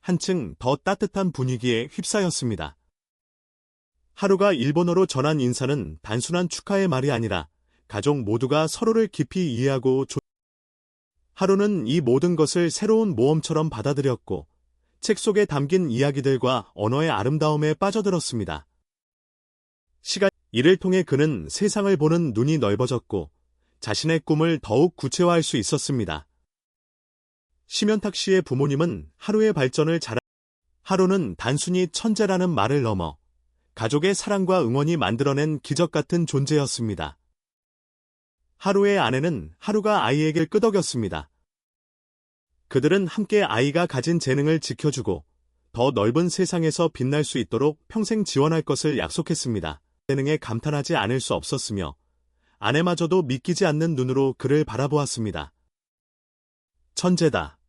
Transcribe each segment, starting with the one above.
한층 더 따뜻한 분위기에 휩싸였습니다. 하루가 일본어로 전한 인사는 단순한 축하의 말이 아니라 가족 모두가 서로를 깊이 이해하고 조... 하루는 이 모든 것을 새로운 모험처럼 받아들였고 책 속에 담긴 이야기들과 언어의 아름다움에 빠져들었습니다. 시간, 이를 통해 그는 세상을 보는 눈이 넓어졌고 자신의 꿈을 더욱 구체화할 수 있었습니다. 심연탁 씨의 부모님은 하루의 발전을 잘 하루는 단순히 천재라는 말을 넘어 가족의 사랑과 응원이 만들어낸 기적 같은 존재였습니다. 하루의 아내는 하루가 아이에게 끄덕였습니다. 그들은 함께 아이가 가진 재능을 지켜주고 더 넓은 세상에서 빛날 수 있도록 평생 지원할 것을 약속했습니다. 재능에 감탄하지 않을 수 없었으며 아내마저도 믿기지 않는 눈으로 그를 바라보았습니다. 천재다.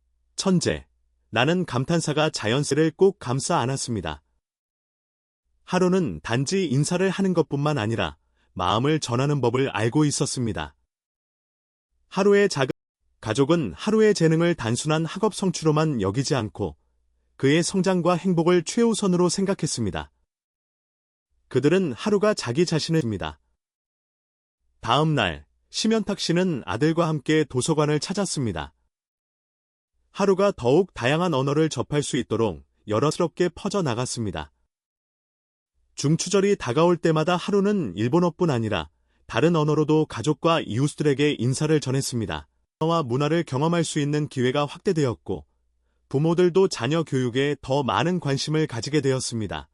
천재. 나는 감탄사가 자연스를 꼭 감싸 안았습니다. 하루는 단지 인사를 하는 것뿐만 아니라 마음을 전하는 법을 알고 있었습니다. 하루의 작은 가족은 하루의 재능을 단순한 학업 성취로만 여기지 않고 그의 성장과 행복을 최우선으로 생각했습니다. 그들은 하루가 자기 자신을 니다 다음 날, 심연탁 씨는 아들과 함께 도서관을 찾았습니다. 하루가 더욱 다양한 언어를 접할 수 있도록 여러스럽게 퍼져나갔습니다. 중추절이 다가올 때마다 하루는 일본어뿐 아니라 다른 언어로도 가족과 이웃들에게 인사를 전했습니다. 언어와 문화를 경험할 수 있는 기회가 확대되었고 부모들도 자녀 교육에 더 많은 관심을 가지게 되었습니다.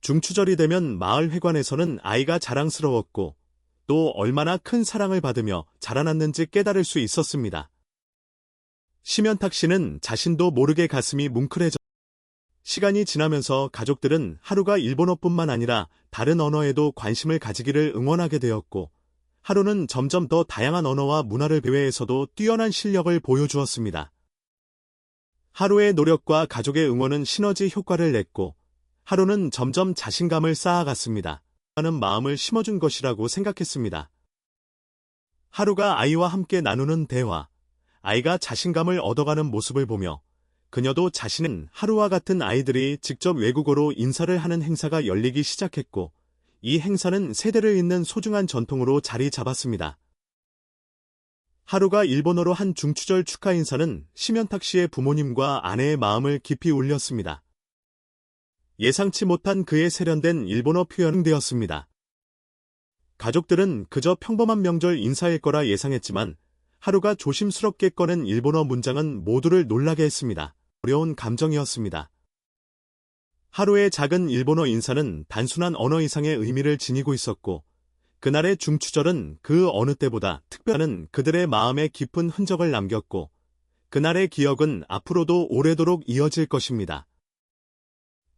중추절이 되면 마을 회관에서는 아이가 자랑스러웠고 또 얼마나 큰 사랑을 받으며 자라났는지 깨달을 수 있었습니다. 심연탁 씨는 자신도 모르게 가슴이 뭉클해져 시간이 지나면서 가족들은 하루가 일본어뿐만 아니라 다른 언어에도 관심을 가지기를 응원하게 되었고 하루는 점점 더 다양한 언어와 문화를 배회에서도 뛰어난 실력을 보여주었습니다. 하루의 노력과 가족의 응원은 시너지 효과를 냈고 하루는 점점 자신감을 쌓아갔습니다. 하는 마음을 심어준 것이라고 생각했습니다. 하루가 아이와 함께 나누는 대화, 아이가 자신감을 얻어가는 모습을 보며 그녀도 자신은 하루와 같은 아이들이 직접 외국어로 인사를 하는 행사가 열리기 시작했고 이 행사는 세대를 잇는 소중한 전통으로 자리 잡았습니다. 하루가 일본어로 한 중추절 축하 인사는 심연탁 씨의 부모님과 아내의 마음을 깊이 울렸습니다. 예상치 못한 그의 세련된 일본어 표현되었습니다. 가족들은 그저 평범한 명절 인사일 거라 예상했지만 하루가 조심스럽게 꺼낸 일본어 문장은 모두를 놀라게 했습니다. 어려운 감정이었습니다. 하루의 작은 일본어 인사는 단순한 언어 이상의 의미를 지니고 있었고 그날의 중추절은 그 어느 때보다 특별한 그들의 마음에 깊은 흔적을 남겼고 그날의 기억은 앞으로도 오래도록 이어질 것입니다.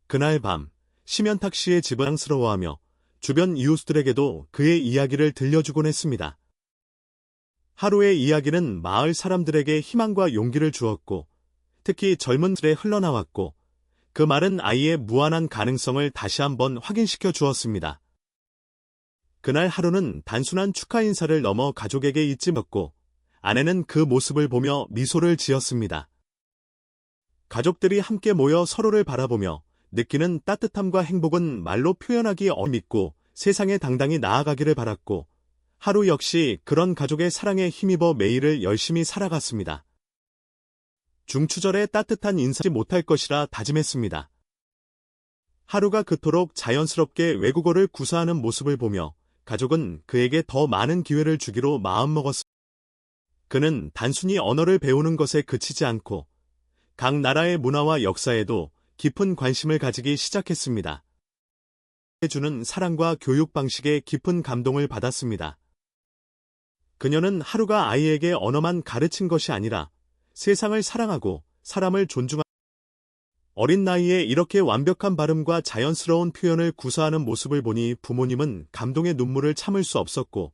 그날 밤 심연탁 씨의 집은 앙스러워하며 주변 이웃들에게도 그의 이야기를 들려주곤 했습니다. 하루의 이야기는 마을 사람들에게 희망과 용기를 주었고 특히 젊은 들에 흘러나왔고 그 말은 아이의 무한한 가능성을 다시 한번 확인시켜 주었습니다. 그날 하루는 단순한 축하 인사를 넘어 가족에게 잊지 못고 아내는 그 모습을 보며 미소를 지었습니다. 가족들이 함께 모여 서로를 바라보며 느끼는 따뜻함과 행복은 말로 표현하기 어렵고 세상에 당당히 나아가기를 바랐고 하루 역시 그런 가족의 사랑에 힘입어 매일을 열심히 살아갔습니다. 중추절에 따뜻한 인사지 못할 것이라 다짐했습니다. 하루가 그토록 자연스럽게 외국어를 구사하는 모습을 보며 가족은 그에게 더 많은 기회를 주기로 마음먹었습니다. 그는 단순히 언어를 배우는 것에 그치지 않고 각 나라의 문화와 역사에도 깊은 관심을 가지기 시작했습니다. 해주는 사랑과 교육 방식에 깊은 감동을 받았습니다. 그녀는 하루가 아이에게 언어만 가르친 것이 아니라 세상을 사랑하고 사람을 존중하 어린 나이에 이렇게 완벽한 발음과 자연스러운 표현을 구사하는 모습을 보니 부모님은 감동의 눈물을 참을 수 없었고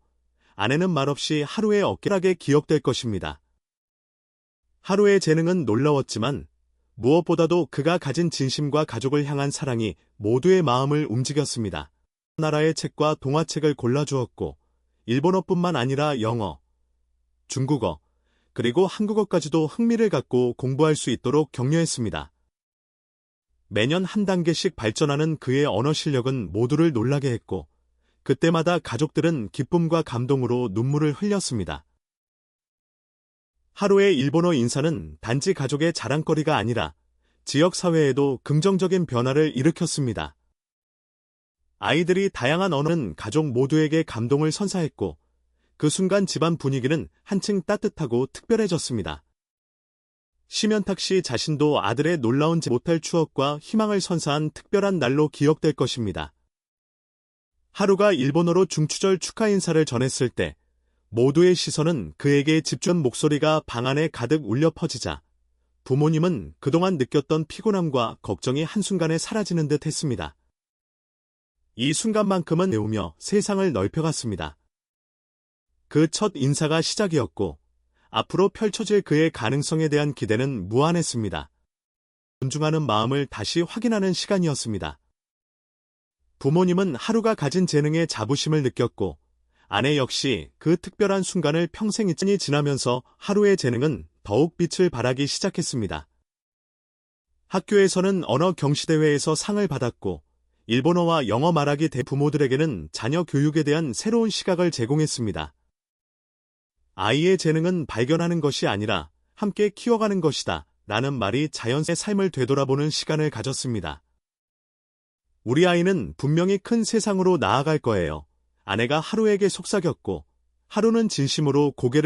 아내는 말없이 하루의 어깨락에 기억될 것입니다. 하루의 재능은 놀라웠지만 무엇보다도 그가 가진 진심과 가족을 향한 사랑이 모두의 마음을 움직였습니다. 나라의 책과 동화책을 골라주었고 일본어뿐만 아니라 영어, 중국어, 그리고 한국어까지도 흥미를 갖고 공부할 수 있도록 격려했습니다. 매년 한 단계씩 발전하는 그의 언어 실력은 모두를 놀라게 했고, 그때마다 가족들은 기쁨과 감동으로 눈물을 흘렸습니다. 하루의 일본어 인사는 단지 가족의 자랑거리가 아니라 지역 사회에도 긍정적인 변화를 일으켰습니다. 아이들이 다양한 언어는 가족 모두에게 감동을 선사했고, 그 순간 집안 분위기는 한층 따뜻하고 특별해졌습니다. 심연탁 씨 자신도 아들의 놀라운 지 못할 추억과 희망을 선사한 특별한 날로 기억될 것입니다. 하루가 일본어로 중추절 축하 인사를 전했을 때 모두의 시선은 그에게 집중 목소리가 방 안에 가득 울려 퍼지자 부모님은 그동안 느꼈던 피곤함과 걱정이 한순간에 사라지는 듯 했습니다. 이 순간만큼은 배우며 세상을 넓혀갔습니다. 그 첫 인사가 시작이었고, 앞으로 펼쳐질 그의 가능성에 대한 기대는 무한했습니다. 존중하는 마음을 다시 확인하는 시간이었습니다. 부모님은 하루가 가진 재능에 자부심을 느꼈고, 아내 역시 그 특별한 순간을 평생 잊지 지나면서 하루의 재능은 더욱 빛을 발하기 시작했습니다. 학교에서는 언어 경시대회에서 상을 받았고, 일본어와 영어 말하기 대 부모들에게는 자녀 교육에 대한 새로운 시각을 제공했습니다. 아이의 재능은 발견하는 것이 아니라 함께 키워가는 것이다. 라는 말이 자연스의 삶을 되돌아보는 시간을 가졌습니다. 우리 아이는 분명히 큰 세상으로 나아갈 거예요. 아내가 하루에게 속삭였고, 하루는 진심으로 고개를